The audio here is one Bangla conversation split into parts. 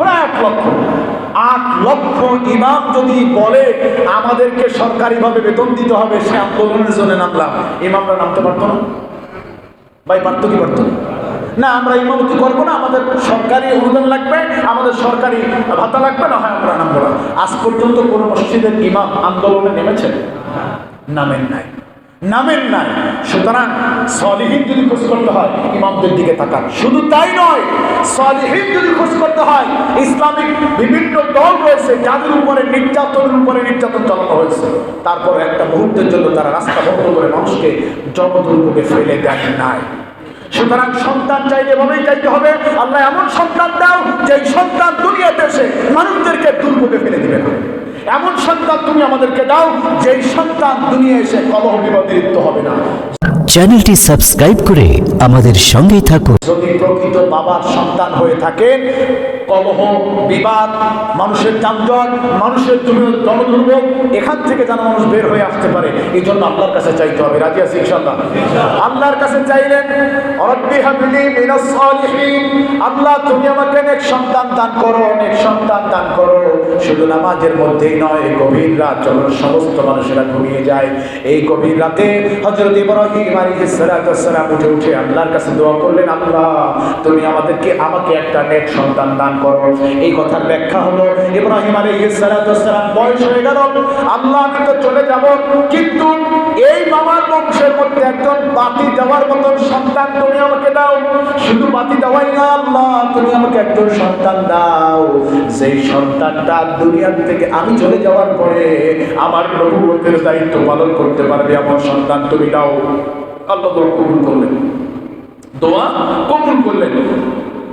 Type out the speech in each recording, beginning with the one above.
প্রায় এক লক্ষ আট লক্ষ ইমাম যদি বলে, আমাদেরকে সরকারিভাবে বেতন দিতে হবে, সে আন্দোলনের জন্য নামলাম। ইমামরা নামতে পারতো না। না? আমরা না, আমাদের সরকারি অনুদান লাগবে, আমাদের সরকারি ভাতা লাগবে, না হয় আমরা নামবো না। আজ পর্যন্ত কোনো মসজিদের ইমাম আন্দোলনে নেমেছেন? নামেন নাই। নামেন নাই। সুতরাং সলিহীন যদি খোঁজ করতে হয় ইমামদের দিকে তাকান। শুধু তাই নয়, সলিহীন যদি খোঁজ করতে হয়, ইসলামিক বিভিন্ন দল রয়েছে, যাদের উপরে নির্যাতনের উপরে নির্যাতন চালানো হয়েছে। তারপর একটা মুহূর্তের জন্য তারা রাস্তা বন্ধ করে মানুষকে জগদুর্ভোগে ফেলে দেয় নাই। সুতরাং সন্তান চাইলে এভাবেই চাইতে হবে, আল্লাহ এমন সন্তান দাও যে সন্তান দুনিয়াতে এসে মানুষদেরকে দুর্ভোগে ফেলে দিবে না। এমন সন্তান তুমি আমাদেরকে দাও, যেই সন্তান দুনিয়া এসে কলহ বিবাদে লিপ্ত হবে না। চ্যানেলটি সাবস্ক্রাইব করে আমাদের সঙ্গেই থাকুন। যদি প্রকৃত বাবার সন্তান হয়ে থাকেন কলহ, বিবাদ, মানুষের যানজট, মানুষের জনদুর্ভোগ, এখান থেকে যেন মানুষ বের হয়ে আসতে পারে, এই জন্য আল্লাহর কাছে চাইতে হবে। রাজি আছি আল্লাহর কাছে চাইলেন আল্লাহ তুমি আমাকে অনেক সন্তান দান করো অনেক সন্তান দান করো। শুধু নামাজের মধ্যেই নয়, গভীর রাত যখন সমস্ত মানুষেরা ঘুমিয়ে যায়, এই গভীর রাতে হযরত ইব্রাহিম আল্লাহর কাছে করলেন তুমি আমাদেরকে, আমাকে একটা সন্তান দান করো। এই কথার ব্যাখ্যা হলো বয়স হয়ে আল্লাহ, আমি তো চলে কিন্তু এই মধ্যে দেওয়ার মতন সন্তান তুমি আমাকে দাও। দেওয়াই না তুমি আমাকে সন্তান দাও। যেই সন্তানটা থেকে আমি চলে যাওয়ার পরে আমার দায়িত্ব পালন করতে পারবে আমার সন্তান তুমি দাও। আল্লাহ দোয়া কবুল করলেন। দোয়া কবুল করলেন।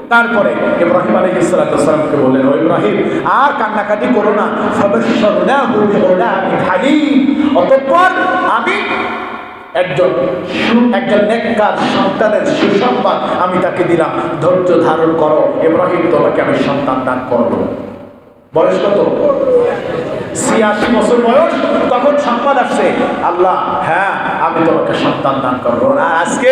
তারপরে ইব্রাহিম আলাইহিস সালামকে বললেন, ও ইব্রাহিম, আর কান্নাকাটি করো না। অতঃপর আমি একজন একজন নেককার সন্তানের সুসংবাদ আমি তাকে দিলাম। ধৈর্য ধারণ করো। ইব্রাহিম, তোমাকে আমি সন্তান দান করব। বয়স কত? ছিয়াশি বছর বয়স, তখন সংবাদ আসছে, আল্লাহ হ্যাঁ আমি তোমাকে সন্তান দান করব। আর আজকে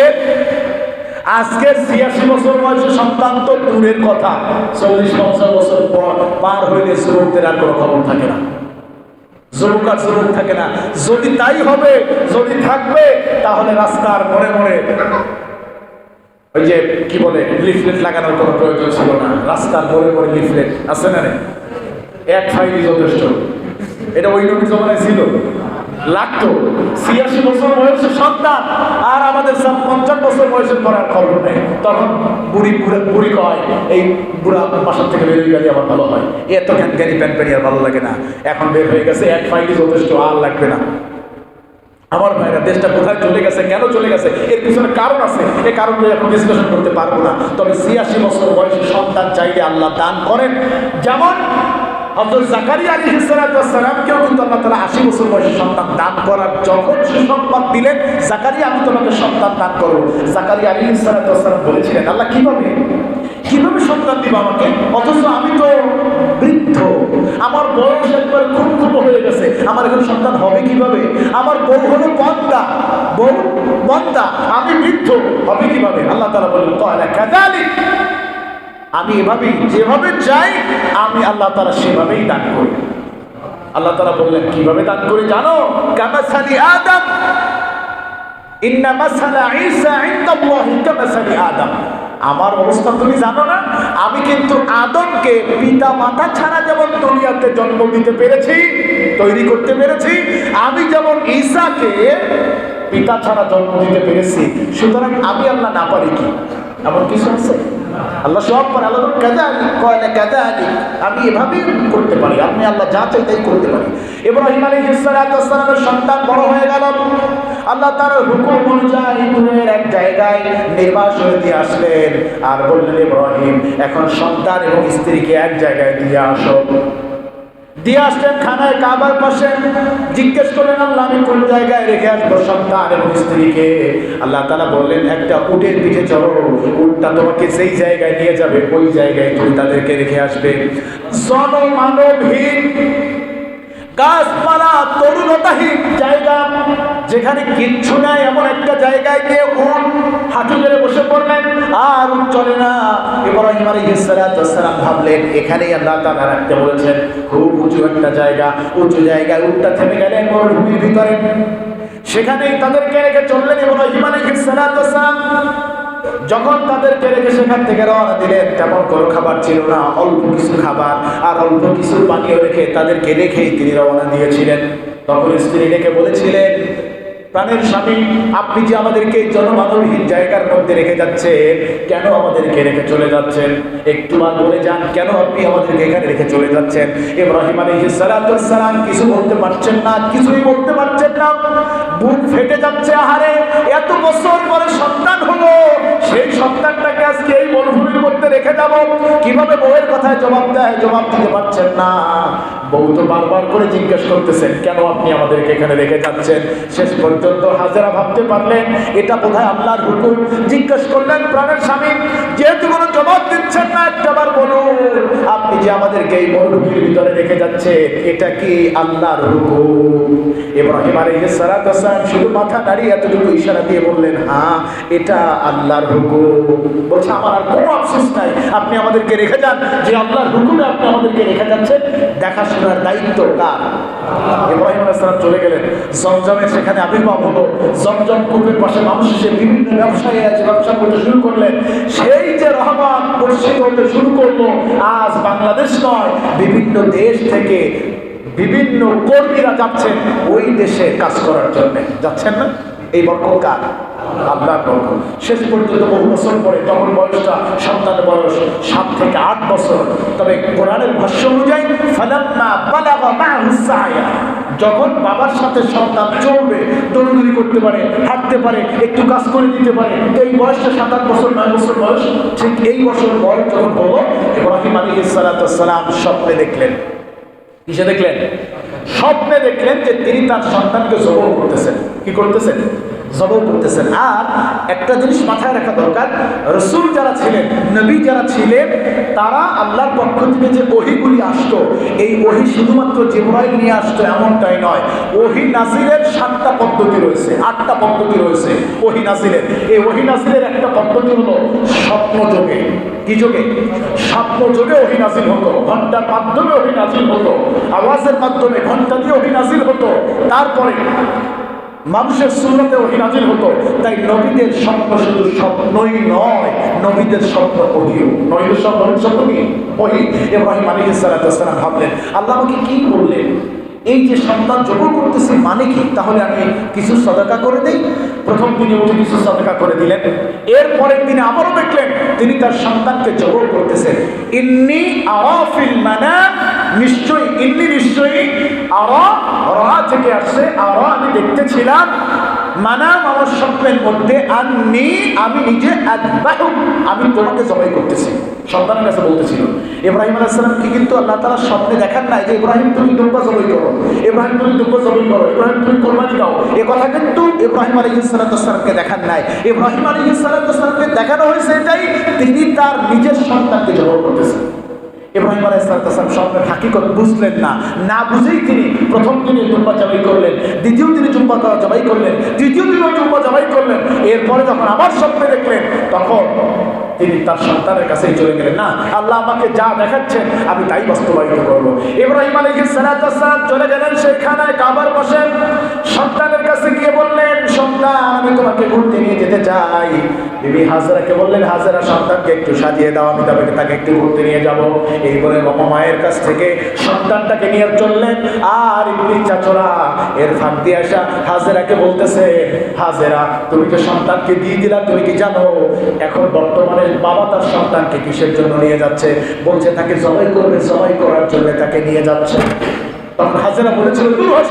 আজকে ছিয়াশি বছর বয়সে সন্তান তো দূরের কথা। চল্লিশ পঞ্চাশ বছর পর পার হইলে যুবকদের আর কোনো খবর থাকে না। যুবক আর যুবক থাকে না। যদি তাই হবে, যদি থাকবে, তাহলে রাস্তার মনে মনে ওই যে, কি বলে, লিফলেট লাগানোর কোনো প্রয়োজন ছিল না। রাস্তার মনে মনে লিফলেট, আছে না? এক ফাইলই যথেষ্ট। এটা ওই নবী জমানায় ছিল। লাগতো। ছিয়াশি বছর বয়সের সন্তান, আর আমাদের সব পঞ্চাশ বছর বয়সের পরে আর খবর নেই। তখন বুড়ি বুড়ে কয়, এই বুড়া বাসার থেকে বেরিয়ে গেলে আমার ভালো হয়। এত জ্ঞানী প্যান প্যানি আর ভালো লাগে না। এখন বের হয়ে গেছে, এক ফাইলই যথেষ্ট, আর লাগবে না। আমার ভাইরা, দেশটা কোথায় চলে গেছে? কেন চলে গেছে? এর পিছনে কারণ আছে। এই কারণগুলো এখন বিশ্লেষণ করতে পারব না। তবে ছিয়াশি বছর বয়সে সন্তান চাইলে আল্লাহ দান করেন। যেমন হজরত জাকারিয়া আলী সালামকেও কিন্তু আল্লাহ তালা আশি বছর বয়সে সন্তান দান করার যখন সুসংবাদ দিলেন, জাকারিয়া, আমি তোমাকে সন্তান দান করব। জাকারিয়া আলী সালাম বলেছিলেন, আল্লাহ, কীভাবে? কীভাবে সন্তান দিব আমাকে? অথচ আমি তো বৃদ্ধ। আমার বয়স একবার খুব খুব হয়ে গেছে। আমার এখন সন্তান হবে কীভাবে? আমার বউ হলো বন্দা বউ বন্দা আমি বৃদ্ধ। হবে কীভাবে? আল্লাহ তালা বললেন আমি এভাবেই, যেভাবে চাই আমি আল্লাহ তালা সেভাবেই দান করি। আল্লাহ তালা বললেন, কীভাবে দান করি জানো? কামাসালি আদম। আদম। আমার অবস্থা তুমি জানো না? আমি কিন্তু আদমকে পিতা মাতা ছাড়া যেমন দুনিয়াতে জন্ম দিতে পেরেছি, তৈরি করতে পেরেছি, আমি যেমন ঈসাকে পিতা ছাড়া জন্ম দিতে পেরেছি, সুতরাং আমি আল্লাহ না পারি কি? এমন কিছু আছে? আল্লাহ সব করে আল্লাহ কাজা কয়, না কাজা আমি এভাবেই করতে পারি। আপনি আল্লাহ যা চাই তাই করতে পারি। ইব্রাহিম আলী ইসলামের সন্তান বড় হয়ে গেল। আল্লাহ তার হুকুম অনুযায়ী দূরের এক জায়গায় নির্বাসন দিয়ে আসলেন। আর বললেন, ইব্রাহিম, এখন সন্তান এবং স্ত্রীকে এক জায়গায় দিয়ে আসো। দিয়ে আসলেন খানায় কাবার পাশে। জিজ্ঞেস করলেন, আল্লাহ, আমি কোন জায়গায় রেখে আসব সন্তান এবং স্ত্রীকে? আল্লাহ তালা বললেন, একটা উটের পিঠে চলো উটটা তোমাকে সেই জায়গায় নিয়ে যাবে, ওই জায়গায় তুমি তাদেরকে রেখে আসবে। জনমানবহীন গাছপালা তরুণতাহীন জায়গা। যেখানে কিচ্ছু নাই, এমন একটা জায়গায় গিয়ে উঠ, হাঁটু ধরে বসে পড়লেন আর চলে না। ইব্রাহিম আলাইহিস সালাতু ওয়াসসালাম ভাবলেন, এখানেই আল্লাহ তাআলা রাখতে বলেছেন, খুব উঁচু একটা জায়গা। উঁচু জায়গায় উঠটা থেমে গেলেন মরুভূমির ভিতরে। সেখানেই তাদেরকে রেখে চললেন ইব্রাহিম আলাইহিস সালাতু ওয়াসসালাম যখন তাদেরকে রেখে সেখান থেকে রওনা দিলেন, তেমন কোনো খাবার ছিল না, অল্প কিছু খাবার। আর অল্প কিছু পানীয় রেখে তাদেরকে রেখেই তিনি রওনা দিয়েছিলেন। তখন স্ত্রী রেখে বলেছিলেন, প্রাণের স্বামী, আপনি যে আমাদেরকে জনমানবহীন জায়গার মধ্যে রেখে যাচ্ছেন, কেন আমাদেরকে রেখে চলে যাচ্ছেন? একটু বার বলে যান, কেন আপনি আমাদেরকে এখানে রেখে চলে যাচ্ছেন? ইব্রাহিম সালাতু সালাম কিছু বলতে পারছেন না, কিছুই বলতে পারছেন না। বুক ফেটে যাচ্ছে, আহারে, এত বছর পরে সন্তান হলো। সেই সন্তানটাকে আজকে এই মরুভূমির মধ্যে রেখে যাব। কীভাবে জবাব দেয় জবাব দিতে পারছেন না। বউ তো বারবার করে জিজ্ঞেস করতেছেন কেন আপনি আমাদেরকে এখানে রেখে যাচ্ছেন? শেষ পর্যন্ত হাজারা ভাবতে পারলেন, এটা বোধহয় আল্লাহর হুকুম। জিজ্ঞেস করলেন প্রাণের স্বামী, যেহেতু কোনো জবাব দিচ্ছেন না একটাবার বলুন, আপনি যে আমাদেরকে এই মরুভূমির ভিতরে রেখে যাচ্ছেন, এটা কি আল্লাহর হুকুম? ইব্রাহিম আলাইহিস সালাতু ওয়াসসালাম শুধু মাথা নাড়িয়ে এতটুকু ইশারা দিয়ে বললেন হ্যাঁ এটা আল্লাহর হুকুম। বলছে, আমার আর কোনো আফসোস নাই, আপনি আমাদেরকে রেখে যান, যে আল্লাহর হুকুমে আপনি আমাদেরকে রেখে যাচ্ছেন দেখাশোনার দায়িত্ব কার? ইব্রাহিম আলাইহিস সালাম চলে গেলেন। জমজমের সেখানে আবির্ভাব হলো জমজম কূপের পাশে মানুষ এসে বিভিন্ন ব্যবসায়ী আছে, ব্যবসা করতে শুরু করলেন। সেই যে রহমান পরিচিত হতে শুরু করল, আজ বাংলাদেশ নয়, বিভিন্ন দেশ থেকে বিভিন্ন কর্মীরা যাচ্ছেন। ওই দেশে কাজ করার জন্য। যাচ্ছেন না? এই বরকত কার? আল্লাহ বরকত শেষ পর্যন্ত বহু বছর পরে, তখন বয়সটা সন্তানের বয়স, সাত থেকে আট বছর। তবে কোরআনের ভাষ্য অনুযায়ী যখন বাবার সাথে সন্তান চলবে, দৌড়দৌড়ি করতে পারে, হাঁটতে পারে, একটু কাজ করে দিতে পারে, এই বয়সটা সাত আট বছর, নয় বছর বয়স, ঠিক এই বছর বয়স যখন হলো ইব্রাহিম আলাইহিস সালাতু সালাম স্বপ্নে দেখলেন। কিসে দেখলেন? স্বপ্নে দেখলেন যে তিনি তার সন্তানকে জবর করতেছেন। কি করতেছেন? জবর করতেছেন। আর একটা জিনিস মাথায় রাখা দরকার, রসুল যারা ছিলেন, নবী যারা ছিলেন, তারা আল্লাহর পক্ষ থেকে যে ওহিগুলি আসতো, এই ওহি শুধুমাত্র জিব্রাইল নিয়ে আসতো এমনটাই নয়। ওহি নাজিলের সাতটা পদ্ধতি রয়েছে, আটটা পদ্ধতি রয়েছে ওহি নাজিলের। এই ওহি নাজিলের একটা পদ্ধতি হলো স্বপ্ন যোগে। কি যোগে? স্বপ্ন যোগে ওহি নাজিল হতো। ঘণ্টার মাধ্যমে ওহি নাজিল হতো। আওয়াজের মাধ্যমে ঘণ্টা দিয়ে ওহি নাজিল হতো। তারপরে মানুষের সুন্নতে ওহি নাজিল হতো। তাই নবীদের স্বপ্ন শুধু স্বপ্নই নয়, নবীদের স্বপ্ন ওহিও নবীদের স্বপ্ন নবীর স্বপ্ন কি? ওহি আলাইহিস সালাতু ওয়াসসালাম ভাবলেন, আল্লাহ আমাকে কি বললেন? এই যে সন্তান জবর করতেছে মানে কি? তাহলে আমি কিছু সদকা করে দেই? প্রথম দিনে উঠে কিছু সদকা করে দিলেন। এর পরের দিনে আবারও দেখলেন, তিনি তার সন্তানকে জবর করতেছেন, ইন্নি আরাফিল মানা নিশ্চয়ই ইন্নি নিশ্চয়ই, আরা থেকে আসছে, আরা আমি দেখতেছিলাম। মানাম আমার স্বপ্নের মধ্যে, আননি, আমি নিজে আমি তোমাকে জবাই করতেছি। সন্তানের কাছে বলতেছিল। ইব্রাহিম আলাইসালামকে কিন্তু আল্লাহ তালা স্বপ্নে দেখান নাই যে, ইব্রাহিম, তুমি দুব্বা জবাই করো। ইব্রাহিম, তুমি দুব্বা জবাই করো। ইব্রাহিম, তুমি কোরবানি দাও। এ কথা কিন্তু ইব্রাহিম আলী সালাতামকে দেখান নাই। ইব্রাহিম আলী সালাতামকে দেখানো হয়েছে এটাই তিনি তার নিজের সন্তানকে জবাই করতেছেন। ইব্রাহিম আলাইসালাম স্বপ্নের হাকিকত বুঝলেন না। না বুঝেই তিনি প্রথম দিনে জুম্বা জবাই করলেন, দ্বিতীয় দিনে জুম্বা জবাই করলেন, তৃতীয় দিনেও জুম্বা জবাই করলেন, এরপরে যখন আবার স্বপ্নে দেখলেন, তখন তিনি তার সন্তানের কাছেই চলে গেলেন, না, আল্লাহ আমাকে যা দেখাচ্ছেন, আমি তাই বাস্তবায়িত করব। ইব্রাহিম আলাইহিস সালাম চলে গেলেন সেখানে, কাবার বসেন, সন্তানের কাছে গিয়ে বললেন সন্তান আমি তোমাকে ঘুরতে নিয়ে যেতে চাই। বিবি হাজারাকে বললেন, হাজারা, সন্তানকে একটু সাজিয়ে দাও, আমি তবে তাকে একটু ঘুরতে নিয়ে যাব। এই বলে বাবা মায়ের কাছ থেকে সন্তানটাকে নিয়ে চললেন। আর ইবলিস চাচরা এর ফাঁক দিয়ে আসা হাজেরাকে বলতেছে, হাজেরা, তুমি তো সন্তানকে দিয়ে দিলা, তুমি কি জানো, এখন বর্তমানে বাবা তার সন্তানকে কিসের জন্য নিয়ে যাচ্ছে? বলছে, তাকে জবাই করবে, জবাই করার জন্য তাকে নিয়ে যাচ্ছে। তখন হাজেরা বলেছিল দূর হয়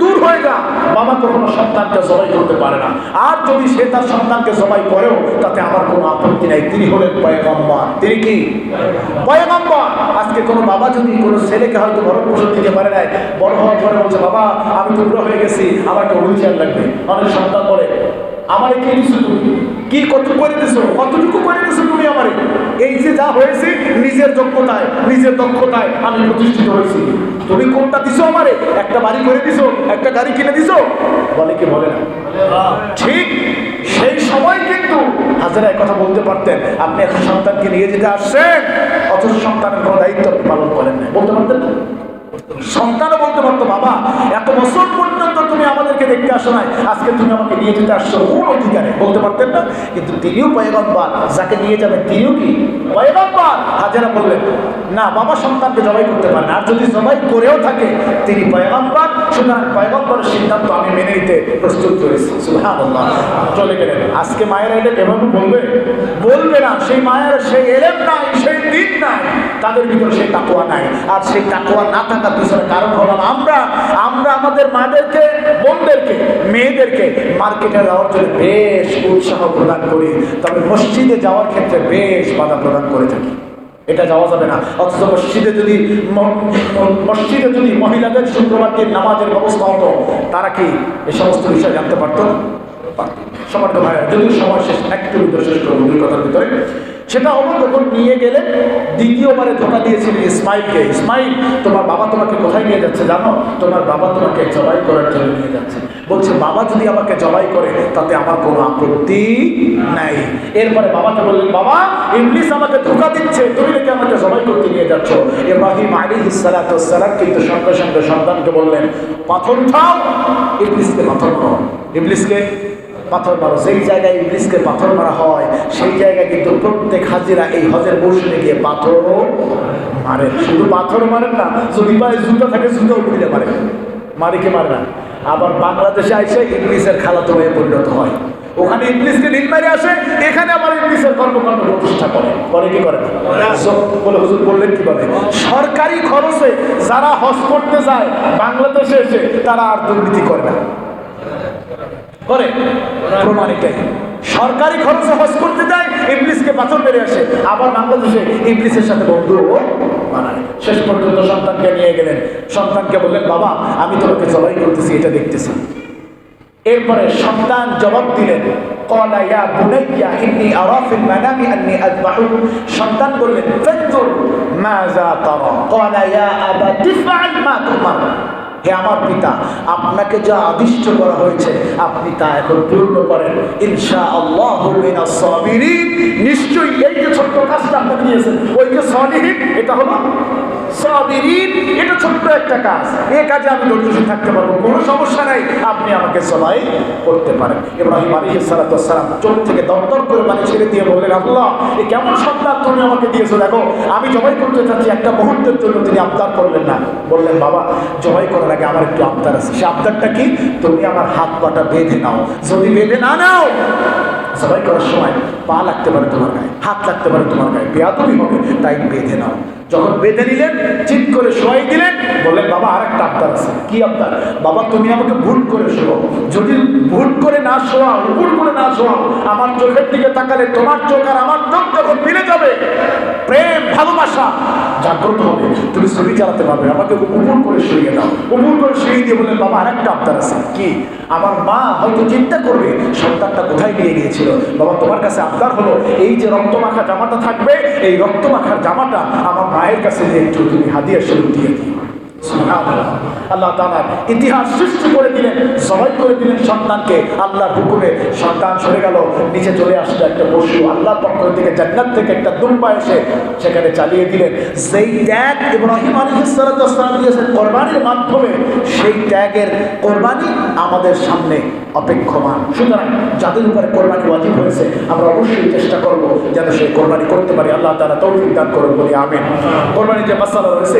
দূর হয়ে যা। বাবা কখনো সন্তানকে জবাই করতে পারে না। আর যদি সে তার সন্তানকে জবাই করেও, তাতে আমার কোনো আপত্তি নাই। তিনি হলেন পয়গম্বর। তিনি কি? পয়গম্বর। আজকে কোনো বাবা যদি কোনো ছেলেকে হয়তো ভরণ পোষণ দিতে পারে নাই, বড় হওয়ার পরে বলছে, বাবা, আমি টুকরো হয়ে গেছি, আমার একটা হুইল চেয়ার লাগবে। অনেক সন্তান বলে, আমারে কে দিছো কি কত করে দিছো? কতটুকু করে দিছো এই যে হয়েছে, নিজের যোগ্যতায় নিজের দক্ষতায় আমি প্রতিষ্ঠিত হয়েছি। তুমি কোনটা দিছো আমারে? একটা বাড়ি করে দিছো, একটা গাড়ি কিনে দিছো? বলে কি বলে না। ঠিক সেই সময় কিন্তু হাজারা কথা বলতে পারতেন, আপনি এখন সন্তানকে নিয়ে যেতে আসছেন, অথচ সন্তানের কোনো দায়িত্ব পালন করেন না বলতে পারতেন না? সন্তানও বলতে পারতো, বাবা, এত বছর আমাদেরকে দেখতে আসো নাই। আজকে তুমি আমাকে নিয়ে যেতে আসছো কোন অধিকারে। বলতে পারতেন না? কিন্তু তিনিও পয়গম্বর। যাকে নিয়ে যাবেন তিনিও কি? পয়গম্বর! হাজারা বললেন, না, বাবা সন্তানকে জবাই করতে পারেন আর যদি জবাই করেও থাকে, তিনি পয়গম্বর সিদ্ধান্ত আমি মেনে নিতে প্রস্তুত করেছি চলে গেলেন। আজকে মায়েরা বলবে? বলবে না, সেই সেই সেই দিন তাদের সেই নাই। আর সেই না থাকার পিছনে কারণ আমরা। আমরা আমাদের মাদেরকে, বোনদেরকে, মেয়েদেরকে মার্কেটে যাওয়ার জন্য বেশ উৎসাহ প্রদান করি। তবে মসজিদে যাওয়ার ক্ষেত্রে বেশ বাধা প্রদান করে থাকি। এটা যাওয়া যাবে না। অথচ মসজিদে যদি মসজিদে যদি মহিলাদের শুক্রবার নামাজের ব্যবস্থা হতো, তারা কি এ সমস্ত বিষয় জানতে পারতো? তো ভাইয়া যদি সময় শেষ, একটু শেষ ভিতরে। সেটা হলো যখন নিয়ে গেলে দ্বিতীয়বারে ধোকা দিয়েছিল ইসমাইলকে, ইসমাইল, তোমার বাবা তোমাকে কোথায় নিয়ে যাচ্ছে জানো? তোমার বাবা তোমাকে জবাই করার জন্য নিয়ে যাচ্ছে। বলছে, বাবা যদি আমাকে জবাই করে তাতে আমার কোনো আপত্তি নাই। এরপরে বাবাকে বললেন, বাবা ইংলিশ আমাকে ধোকা দিচ্ছে, তুমি নাকি আমাকে জবাই করতে নিয়ে যাচ্ছ? ইব্রাহিম আলী সালাম কিন্তু সঙ্গে সঙ্গে সন্তানকে বললেন, পাথর উঠাও ইংলিশকে পাথর মারো। ইংলিশকে পাথর মারো। সেই জায়গায় ইংলিশকে পাথর মারা হয়, সেই জায়গায় কিন্তু প্রত্যেক হাজিরা এই হজের মৌসুমে গিয়ে পাথরও মারেন। শুধু পাথর মারেন না, যদি পায়ে জুতো থাকে, জুতোও ঘুরে মারে মারে কি মারে না। আবার বাংলাদেশে আইসে ইংলিশের খালাতো হয়ে পরিণত হয়। ওখানে ইংলিশকে নীল মারে আসে এখানে আবার ইংলিশের কর্মকাণ্ড প্রতিষ্ঠা করে। করে কি করে বলে হুজুর বললেন কীভাবে? সরকারি খরচে যারা হজ করতে যায় বাংলাদেশে এসে তারা আর দুর্নীতি করে না। করে? প্রমাণ এটাই সরকারি খরচে হজ করতে যায় ইংলিশকে পাথর মেরে আসে। আবার বাংলাদেশে ইংলিশের সাথে বন্ধুও বানায়। শেষ পর্যন্ত সন্তানকে নিয়ে গেলেন। সন্তানকে বললেন, বাবা, আমি তোমাকে জবাই করতেছি, এটা দেখতেছি। এরপরে সন্তান জবাব দিলেন কলা ইয়া বুনাইয়া ইন্নী আরা ফিল মানামি আন্নী আযবাহুক সন্তান বললেন ফানজুর মাযা তারা। কলা ইয়া আবা তিফআল মা তুমার। হে আমার পিতা, আপনাকে যা আদিষ্ট করা হয়েছে, আপনি তা এখন পূর্ণ করেন। ইনশা আল্লাহ নিশ্চয়ই এই যে ছোট্ট কাজটা আপনাকে দিয়েছেন ওই যে সলিহীন এটা হলো সাবিরিন, এটা ছোট্ট একটা কাজ। এই কাজে আমি ধৈর্যশীল থাকতে পারব। কোনো সমস্যা নাই, আপনি আমাকে সবাই করতে পারেন। ইব্রাহিম আলী সালাতাম চোখ থেকে দরদর করে পানি ছেড়ে দিয়ে বললেন, আল্লাহ, এ কেমন সন্তান তুমি আমাকে দিয়েছ? দেখো, আমি জবাই করতে চাচ্ছি, একটা মুহূর্তের জন্য তিনি আবদার করলেন না। বললেন, বাবা, জবাই করার আগে আমার একটু আবদার আছে। সে আবদারটা কি? তুমি আমার হাত পাটা বেঁধে নাও। যদি বেঁধে না নাও সবাই করার সময় পা লাগতে পারে তোমার গায়ে, হাত লাগতে পারে তোমার গায়ে। বেয়াদবি হবে, তাই বেঁধে নাও। যখন বেঁধে নিলেন, চিৎ করে শোয়াই দিলেন, বললেন, বাবা আর একটা আবদার আছে। কি আবদার? বাবা, তুমি আমাকে ভুল করে শোও যদি ভুল করে না শোয়াও, ভুল করে না শোয়াও, আমার চোখের দিকে তাকালে তোমার চোখ আর আমার চোখ যখন মিলে যাবে, প্রেম, ভালোবাসা, জাগ্রত হবে। তুমি ছবি চালাতে পারবে, আমাকে উপর করে শুয়ে দাও। উপর করে শুয়ে দিয়ে বললেন, বাবা, আরেকটা আবদার আছে। কি? আমার মা হয়তো চিন্তা করবে, সন্তানটা কোথায় নিয়ে গিয়েছিল? বাবা, তোমার কাছে আবদার হলো, এই যে রক্ত মাখা জামাটা থাকবে, এই রক্ত মাখার জামাটা আমার মায়ের কাছে একটু তুমি হাদিয়া স্বরূপ দিয়ে দিও। আল্লাহ তাআলা ইতিহাস সৃষ্টি করে দিলেন সবাই করে দিলেন সন্তানকে। আল্লাহর হুকুমে সন্তান সরে গেল, নিচে চলে আসলো একটা পশু। আল্লাহর পক্ষ থেকে থেকে একটা দুম্বা এসে সেখানে চালিয়ে দিলেন। সেই ত্যাগ দিয়েছেন কোরবানির মাধ্যমে, সেই ত্যাগের কোরবানি আমাদের সামনে অপেক্ষমান। সুতরাং যাদের উপরে কোরবানি ওয়াজিব হয়েছে, আমরা অবশ্যই চেষ্টা করব যেন সেই কোরবানি করতে পারি। আল্লাহ তাআলা তৌফিক দান করুন বলি, আমিন। কোরবানি যে মাসালা রয়েছে